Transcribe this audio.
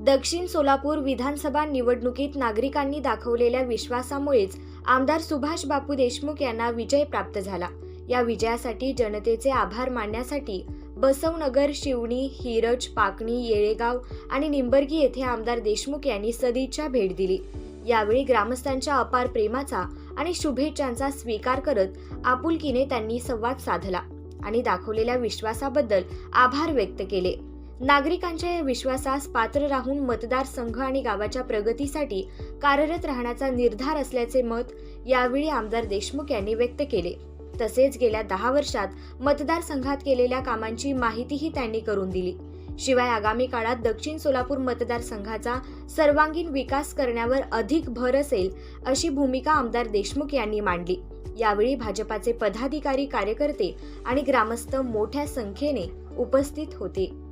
दक्षिण सोलापूर विधानसभा निवडणुकीत नागरिकांनी दाखवलेल्या विश्वासामुळेच आमदार सुभाष बापू देशमुख यांना विजय प्राप्त झाला. या विजयासाठी जनतेचे आभार मानण्यासाठी बसवनगर शिवणी हिरज पाकणी येळेगाव आणि निंबर्गी येथे आमदार देशमुख यांनी सदिच्छा भेट दिली. यावेळी ग्रामस्थांच्या अपार प्रेमाचा आणि शुभेच्छांचा स्वीकार करत आपुलकीने त्यांनी संवाद साधला आणि दाखवलेल्या विश्वासाबद्दल आभार व्यक्त केले. नागरिकांच्या या विश्वासास पात्र राहून मतदारसंघ आणि गावाच्या प्रगतीसाठी कार्यरत राहण्याचा निर्धार असल्याचे मत यावेळी आमदार देशमुख यांनी व्यक्त केले. तसेच गेल्या दहा वर्षात मतदारसंघात केलेल्या कामांची माहितीही त्यांनी करून दिली. शिवाय आगामी काळात दक्षिण सोलापूर मतदारसंघाचा सर्वांगीण विकास करण्यावर अधिक भर असेल अशी भूमिका आमदार देशमुख यांनी मांडली. यावेळी भाजपाचे पदाधिकारी कार्यकर्ते आणि ग्रामस्थ मोठ्या संख्येने उपस्थित होते.